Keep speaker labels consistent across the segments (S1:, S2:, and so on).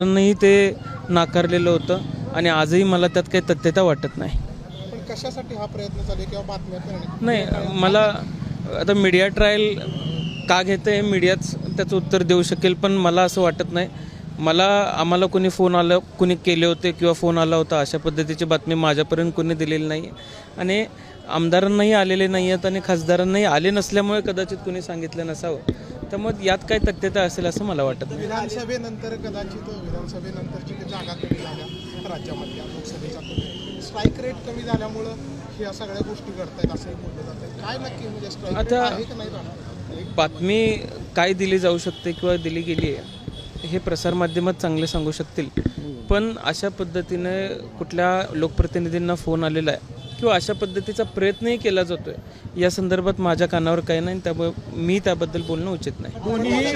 S1: ते नाकारलेलं होतं आणि आजही मला त्यात काही तथ्यता वाटत
S2: नाही कशासाठी हा प्रयत्न किंवा बातम्या
S1: नाही मला आता मीडिया ट्रायल का घेतं हे मीडियाच त्याचं उत्तर देऊ शकेल पण मला असं वाटत नाही मला आम्हाला कोणी फोन आलं कोणी केले होते किंवा फोन आला होता अशा पद्धतीची बातमी माझ्यापर्यंत कोणी दिलेली नाही आणि आमदारांनाही आलेले नाही आहेत आणि खासदारांनाही आले नसल्यामुळे कदाचित कोणी सांगितलं नसावं तर मग यात काय तथ्यता असेल असं मला वाटत
S2: विधानसभेनंतर कदाचित विधानसभेनंतरची जागा कमी झाल्या राज्यामधल्या लोकसभेचा स्ट्राईक रेट कमी झाल्यामुळं ह्या सगळ्या गोष्टी घडतायत असंही बोललं काय नक्की म्हणजे
S1: आता- बातमी काय दिली जाऊ शकते किंवा दिली गेली आहे हे प्रसारमाध्यमात चांगले सांगू शकतील पण अशा पद्धतीने कुठल्या लोकप्रतिनिधींना फोन आलेला आहे किंवा अशा पद्धतीचा प्रयत्नही केला जातोय या संदर्भात माझ्या कानावर काही नाही त्यामुळे मी त्याबद्दल बोलणं उचित
S2: नाही नाही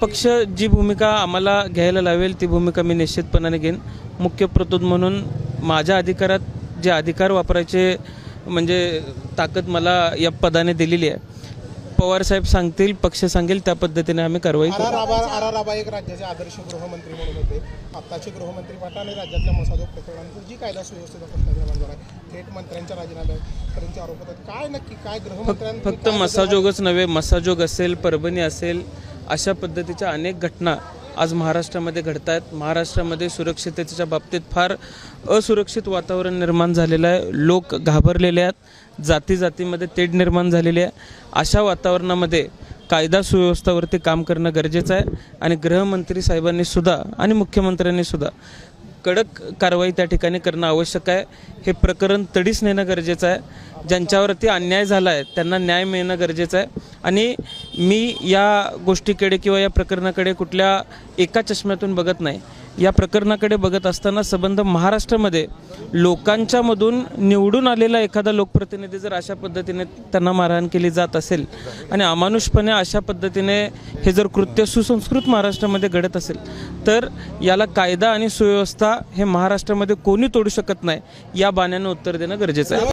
S1: पक्ष जी भूमिका आम्हाला घ्यायला लावेल ती भूमिका मी निश्चितपणाने घेईन मुख्य प्रतोद म्हणून माझ्या अधिकारात जे अधिकार वापरायचे म्हणजे ताकद मला या पदाने दिलेली आहे पवार साहेब सांगतील पक्ष सांगेल त्या पद्धतीने आम्ही कारवाई
S2: आर आर करू एक राज्याचे आदर्श गृहमंत्री म्हणून होते आत्ताचे गृहमंत्री पटाने राज्यातल्या मसाजो प्रकरणानंतर जी कायदा सुव्यवस्थेचा प्रश्न निर्माण झाला आहे, थेट मंत्र्यांच्या राजीनाम्यापर्यंतचे आरोप होतात काय नक्की काय गृहमंत्र्यांनी
S1: फक्त मसाजोगच नव्हे मसाजोग असेल परभणी असेल अशा पद्धतीच्या अनेक घटना आज महाराष्ट्रामध्ये घडत आहेत महाराष्ट्रामध्ये सुरक्षिततेच्या बाबतीत फार असुरक्षित वातावरण निर्माण झालेलं आहे लोक घाबरलेले आहेत जाती जातीमध्ये तेढ निर्माण झालेली आहे अशा वातावरणामध्ये कायदा सुव्यवस्थावरती काम करणं गरजेचं आहे आणि गृहमंत्री साहेबांनी सुद्धा आणि मुख्यमंत्र्यांनी सुद्धा कडक कारवाई त्या ठिकाणी करणं आवश्यक आहे हे प्रकरण तडीस नेणं गरजेचं आहे ज्यांच्यावरती अन्याय झाला आहे त्यांना न्याय मिळणं गरजेचं आहे आणि मी या गोष्टीकडे किंवा या प्रकरणाकडे कुठल्या एका चष्म्यातून बघत नाही या प्रकरणाकडे बघत असताना संबंध महाराष्ट्रामध्ये लोकांच्यामधून निवडून आलेला एखादा लोकप्रतिनिधी जर अशा पद्धतीने त्यांना मारहाण केली जात असेल आणि अमानुषपणे अशा पद्धतीने हे जर कृत्य सुसंस्कृत महाराष्ट्रामध्ये घडत असेल तर याला कायदा आणि सुव्यवस्था हे महाराष्ट्रामध्ये कोणी तोडू शकत नाही या बाण्यानं उत्तर देणं गरजेचं आहे